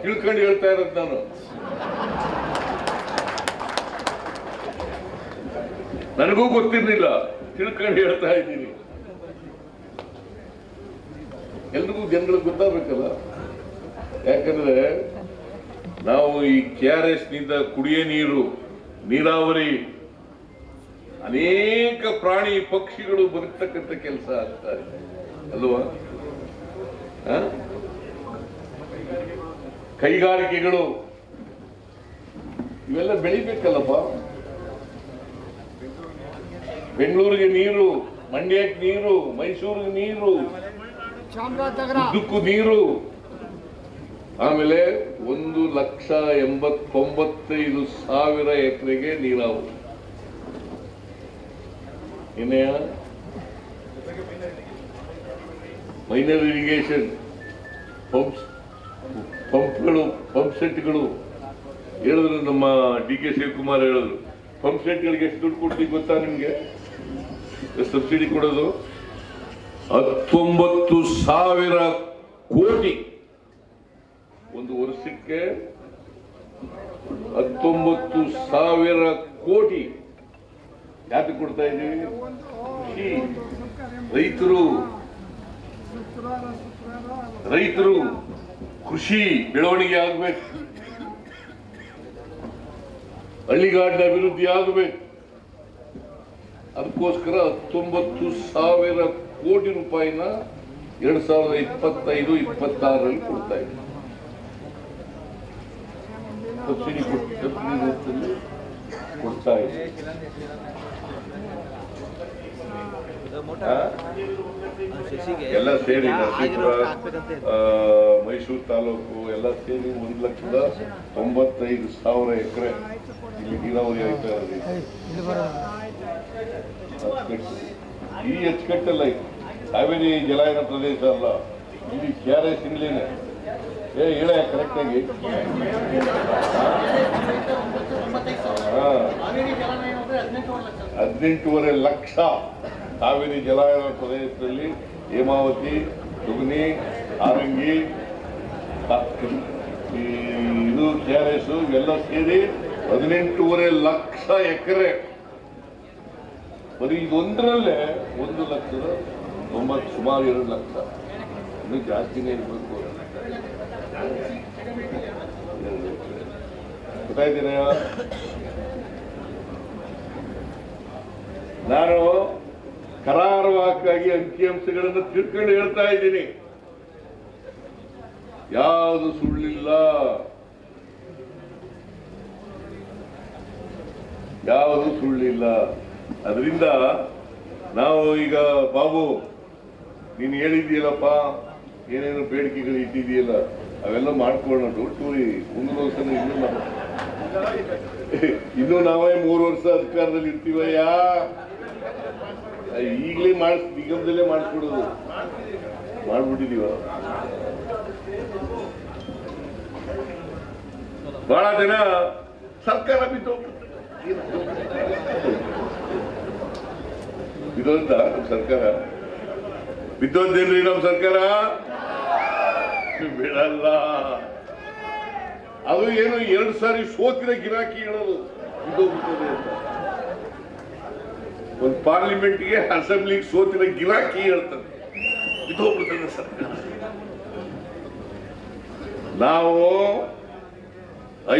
ತಿಳ್ಕೊಂಡು ಹೇಳ್ತಾ ಇರೋದು ನಾನು. ನನಗೂ ಗೊತ್ತಿರಲಿಲ್ಲ. ತಿಳ್ಕೊಂಡು ಹೇಳ್ತಾ ಇದ್ದೀನಿ. ಎಲ್ರಿಗೂ ಜನಗಳಿಗೆ ಗೊತ್ತಾಗಬೇಕಲ್ಲ? ಯಾಕಂದ್ರೆ ನಾವು ಈ ಕೆ ಆರ್ ಎಸ್ನಿಂದ ಕುಡಿಯ ನೀರು, ನೀರಾವರಿ, ಅನೇಕ ಪ್ರಾಣಿ ಪಕ್ಷಿಗಳು ಬದುಕ್ತಕ್ಕಂಥ ಕೆಲಸ ಆಗ್ತಾ ಇದೆ. ಅಲ್ವಾ? ಕೈಗಾರಿಕೆಗಳು ಇವೆಲ್ಲ ಬೆಳಿಬೇಕಲ್ಲಪ್ಪ. ಬೆಂಗಳೂರಿಗೆ ನೀರು, ಮಂಡ್ಯಕ್ಕೆ ನೀರು, ಮೈಸೂರಿಗೆ ನೀರು ಉದ್ದಕ್ಕೂ ನೀರು. ಆಮೇಲೆ ಒಂದು ಲಕ್ಷ ಎಂಬತ್ತೊಂಬತ್ತೈದು ಸಾವಿರ ಎಕರೆಗೆ ನೀರಾವರಿ. ಇನ್ನೇ ಮೈನರ್ ಇರಿಗೇಷನ್, ಪಂಪ್ಸ್. ಪಂಪ್ಗಳು, ಪಂಪ್ ಸೆಟ್ಗಳು. ಹೇಳಿದ್ರು ನಮ್ಮ ಡಿ ಕೆ ಶಿವಕುಮಾರ್ ಹೇಳಿದ್ರು. ಪಂಪ್ ಸೆಟ್ಗಳಿಗೆ ಎಷ್ಟು ದುಡ್ಡು ಕೊಡ್ತೀವಿ ಗೊತ್ತಾ ನಿಮ್ಗೆ? ಸಬ್ಸಿಡಿ ಕೊಡೋದು? ಹತ್ತೊಂಬತ್ತು ಸಾವಿರ ಕೋಟಿ. ಒಂದು ವರ್ಷಕ್ಕೆ ಹತ್ತೊಂಬತ್ತು ಸಾವಿರ ಕೋಟಿ. ಯಾಕೆ ಕೊಡ್ತಾ ಇದ್ದೀವಿ ರೈತರು. ರೈತರು. ಕೃಷಿ ಬೆಳವಣಿಗೆ ಆಗಬೇಕು. ಹಳ್ಳಿಗಾಡಿನ ಅಭಿವೃದ್ಧಿ ಆಗಬೇಕು. ಅದಕ್ಕೋಸ್ಕರ ಹತ್ತೊಂಬತ್ತು ಸಾವಿರ ಕೋಟಿ ರೂಪಾಯಿನ ಎರಡ್ ಸಾವಿರದ ಇಪ್ಪತ್ತೈದು, ಇಪ್ಪತ್ತಾರರಲ್ಲಿ ಕೊಡ್ತಾ ಇದೆ ಸಬ್ಸಿಡಿ ಕೊಡ್ತಾ ಆ? ಎಲ್ಲ ಸೇರಿ ನರಸೀಪುರ ಆ, ಮೈಸೂರು ತಾಲೂಕು ಎಲ್ಲ ಸೇರಿ ಒಂದು ಲಕ್ಷದ ತೊಂಬತ್ತೈದು ಸಾವಿರ ಎಕರೆ ಇಲ್ಲಿ ನೀರಾವರಿ ಆಯ್ತಾ ಇದೆ. ಈ ಅಚ್ಚುಕಟ್ಟಲ್ಲ ಇದು. ಕಾವೇರಿ ಜಲಾಯನ ಪ್ರದೇಶ ಅಲ್ಲ. ಇಲ್ಲಿ ಕೆ ಆರ್ ಎಸ್ ಇಂಗ್ಲೇನೆ ಏ ಹೇಳ ಕರೆಕ್ಟಾಗಿ ಹದಿನೆಂಟೂವರೆ ಲಕ್ಷ. ಕಾವೇರಿ ಜಲಾಯನ ಪ್ರದೇಶದಲ್ಲಿ ಹೇಮಾವತಿ ಸುಗ್ನಿ ಆರಂಗಿ ಇದು ಕೆ ಆರ್ ಎಸ್ ಇವೆಲ್ಲ ಸೇರಿ ಹದಿನೆಂಟೂವರೆ ಲಕ್ಷ ಎಕರೆ. ಬರೀ ಇದೊಂದರಲ್ಲೇ ಒಂದು ಲಕ್ಷದ ತೊಂಬತ್ತು ಸುಮಾರು ಎರಡು ಲಕ್ಷ. ಇನ್ನು ಜಾಸ್ತಿನೇ ಇರಬೇಕು. ಗೊತ್ತಾಯ್ತೀನ ನಾನು ಕರಾರವಾಕ್ಕಾಗಿ ಅಂಕಿಅಂಶಗಳನ್ನು ತಿಳ್ಕೊಂಡು ಹೇಳ್ತಾ ಇದ್ದೀನಿ. ಯಾವುದು ಸುಳ್ಳಿಲ್ಲ. ಯಾವುದು ಸುಳ್ಳಿಲ್ಲ. ಅದರಿಂದ ನಾವು ಈಗ ಬಾಬು, ನೀನು ಹೇಳಿದೆಯಲ್ಲಪ್ಪ ಏನೇನು ಬೇಡಿಕೆಗಳು ಇಟ್ಟಿದೆಯಲ್ಲ ಅವೆಲ್ಲ ಮಾಡ್ಕೊಳ್ಳೋಣ ಟೂರಿ ಮುಂದಿನ ವರ್ಷ ಇನ್ನೂ ನಾವು ಇನ್ನು ನಾವೇ ಮೂರು ವರ್ಷ ಅಧಿಕಾರದಲ್ಲಿ ಇರ್ತೀವಯ್ಯ ಈಗಲೇ ಮಾಡಿಸ್ ನಿಗಮದಲ್ಲೇ ಮಾಡಿಸ್ಬಿಡೋದು ಮಾಡ್ಬಿಟ್ಟಿದೀವ. ಬಹಳ ಜನ ಸರ್ಕಾರ ಬಿದ್ದು ಬಿದ್ದೋಂತ ನಮ್ಮ ಸರ್ಕಾರ? ಬಿದ್ದೋದೇನ್ರಿ ನಮ್ಮ ಸರ್ಕಾರ? ಬಿಡಲ್ಲ. ಅದು ಏನು ಎರಡು ಸಾರಿ ಸೋತಿನ ಗಿರಾಕಿ ಹೇಳೋದು. ಬಿದ್ದೋಗ್ಬಿಡ್ತದೆ ಅಂತ. ಒಂದು ಪಾರ್ಲಿಮೆಂಟ್ಗೆ ಅಸೆಂಬ್ಲಿಗೆ ಸೋತಿನ ಗಿರಾಕಿ ಹೇಳ್ತದೆ. ಇದು ಸರ್ಕಾರ ನಾವು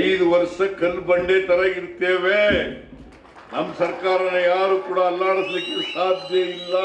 ಐದು ವರ್ಷ ಕಲ್ಲು ಬಂಡೆ ತರ ಇರ್ತೇವೆ. ನಮ್ಮ ಸರ್ಕಾರನ ಯಾರು ಕೂಡ ಅಲ್ಲಾಡಿಸ್ಲಿಕ್ಕೆ ಸಾಧ್ಯ ಇಲ್ಲ.